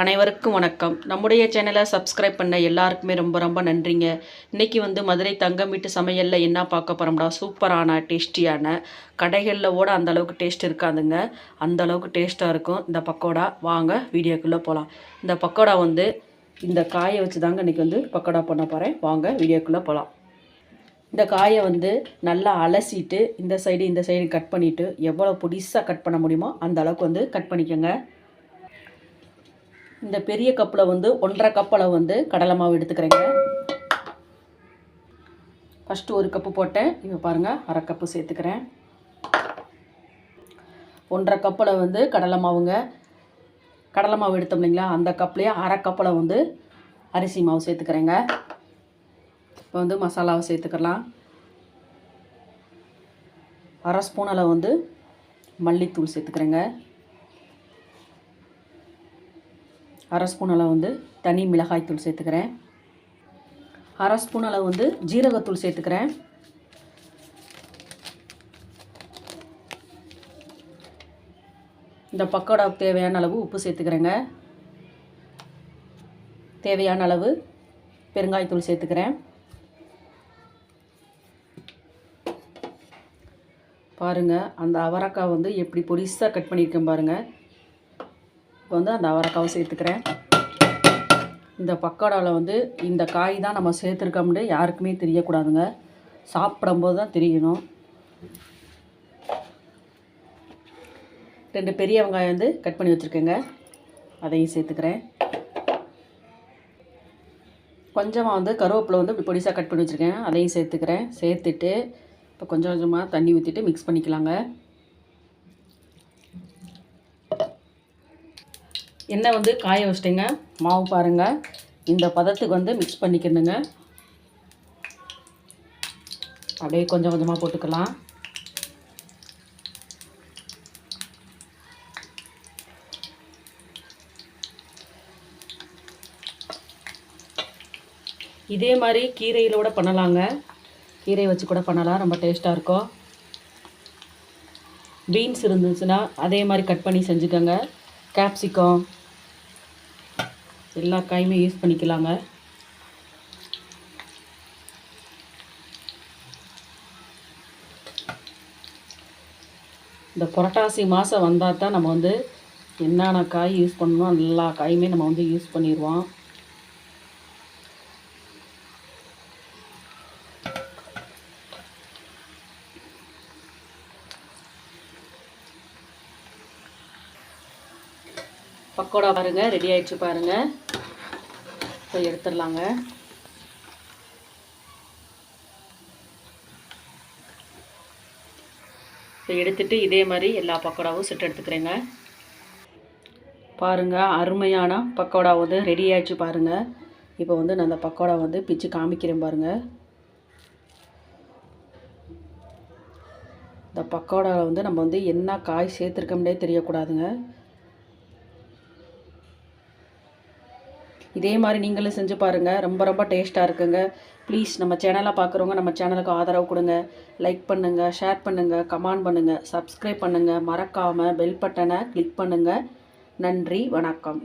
அனைவருக்கும் வணக்கம். நம்முடைய சேனலை சப்ஸ்கிரைப் பண்ண எல்லாருக்குமே ரொம்ப ரொம்ப நன்றிங்க. இன்றைக்கி வந்து மதுரை தங்கம் வீட்டு சமையலில் என்ன பார்க்க போகிறோம்டா சூப்பரான டேஸ்டியான கடைகளில் ஓட அந்த அளவுக்கு டேஸ்ட் இருக்காதுங்க. அந்த அளவுக்கு டேஸ்ட்டாக இருக்கும். இந்த பக்கோடா வாங்க வீடியோக்குள்ளே போகலாம் இந்த பக்கோடா வந்து இந்த காயை வச்சு தாங்க இன்றைக்கி வந்து பக்கோடா பண்ண போகிறேன் வாங்க வீடியோக்குள்ளே போகலாம் இந்த காயை வந்து நல்லா அலசிட்டு இந்த சைடு இந்த சைடு கட் பண்ணிவிட்டு எவ்வளோ பொடிசாக கட் பண்ண முடியுமோ அந்த அளவுக்கு வந்து கட் பண்ணிக்கோங்க. இந்த பெரிய கப்பில் வந்து ஒன்றரை கப் அளவு வந்து கடலை மாவு எடுத்துக்கிறேங்க. ஃபஸ்ட்டு ஒரு கப்பு போட்டேன். இப்போ பாருங்கள் அரை கப்பு சேர்த்துக்கிறேன். ஒன்றரை கப்பில் வந்து கடலை மாவுங்க. கடலை மாவு எடுத்தோம் இல்லைங்களா? அந்த கப்லேயே அரை கப்பில் வந்து அரிசி மாவு சேர்த்துக்கிறேங்க. இப்போ வந்து மசாலாவை சேர்த்துக்கலாம். அரை ஸ்பூன் அளவு வந்து மல்லித்தூள் சேர்த்துக்கிறேங்க. அரை ஸ்பூன் அளவு வந்து தனி மிளகாய்த்தூள் சேர்த்துக்கிறேன். அரை ஸ்பூன் அளவு வந்து ஜீரகத்தூள் சேர்த்துக்கிறேன். இந்த பக்கோடாவுக்கு தேவையான அளவு உப்பு சேர்த்துக்கிறேங்க. தேவையான அளவு பெருங்காயத்தூள் சேர்த்துக்கிறேன். பாருங்கள் அந்த அவரக்காய் வந்து எப்படி பொடிசாக கட் பண்ணியிருக்கேன் பாருங்கள் இப்போ வந்து அந்த அவரைக்காவை சேர்த்துக்கிறேன். இந்த பக்கோடாவில் வந்து இந்த காய் தான் நம்ம சேர்த்துருக்கோம்னு யாருக்குமே தெரியக்கூடாதுங்க. சாப்பிடும்போது தான் தெரியணும். ரெண்டு பெரிய வெங்காயம் வந்து கட் பண்ணி வச்சுருக்கேங்க. அதையும் சேர்த்துக்கிறேன். கொஞ்சமாக வந்து கருவேப்பிலை வந்து இப்படி பொடிசாக கட் பண்ணி வச்சுருக்கேன். அதையும் சேர்த்துக்கிறேன். சேர்த்துட்டு இப்போ கொஞ்சம் கொஞ்சமாக தண்ணி ஊற்றிட்டு மிக்ஸ் பண்ணிக்கலாங்க. எண்ணெய் வந்து காய வச்சிட்டேங்க. மாவு பாருங்கள் இந்த பதத்துக்கு வந்து மிக்ஸ் பண்ணிக்கணுங்க. அப்படியே கொஞ்சம் கொஞ்சமாக போட்டுக்கலாம். இதே மாதிரி கீரையிலோட பண்ணலாங்க. கீரை வச்சு கூட பண்ணலாம். ரொம்ப டேஸ்ட்டாக இருக்கும். பீன்ஸ் இருந்துச்சுன்னா அதே மாதிரி கட் பண்ணி செஞ்சுக்கோங்க. கேப்சிகம் எல்லா காயுமே யூஸ் பண்ணிக்கலாங்க. இந்த புரட்டாசி மாதம் வந்தால் தான் நம்ம வந்து என்னென்ன காய் யூஸ் பண்ணணும் எல்லா காயுமே நம்ம வந்து யூஸ் பண்ணிடுவோம் பக்கோடா பாருங்கள் ரெடி ஆயிடுச்சு பாருங்கள் இப்போ எடுத்துடலாங்க. இப்போ எடுத்துட்டு இதே மாதிரி எல்லா பக்கோடாவும் செட் எடுத்துக்கிறேங்க. பாருங்கள் அருமையான பக்கோடா வந்து ரெடி ஆயிடுச்சு பாருங்கள் இப்போ வந்து நான் அந்த பக்கோடா வந்து பிச்சு காமிக்கிறேன் பாருங்கள் இந்த பக்கோடாவில் வந்து நம்ம வந்து என்ன காய் சேர்த்துருக்கோம்னே தெரியக்கூடாதுங்க. இதே மாதிரி நீங்களும் செஞ்சு பாருங்கள் ரொம்ப ரொம்ப டேஸ்ட்டாக இருக்குங்க. ப்ளீஸ் நம்ம சேனலை பார்க்குறவங்க நம்ம சேனலுக்கு ஆதரவு கொடுங்க. லைக் பண்ணுங்கள் ஷேர் பண்ணுங்கள் கமெண்ட் பண்ணுங்கள் சப்ஸ்கிரைப் பண்ணுங்கள் மறக்காமல் பெல் பட்டனை கிளிக் பண்ணுங்கள் நன்றி வணக்கம்.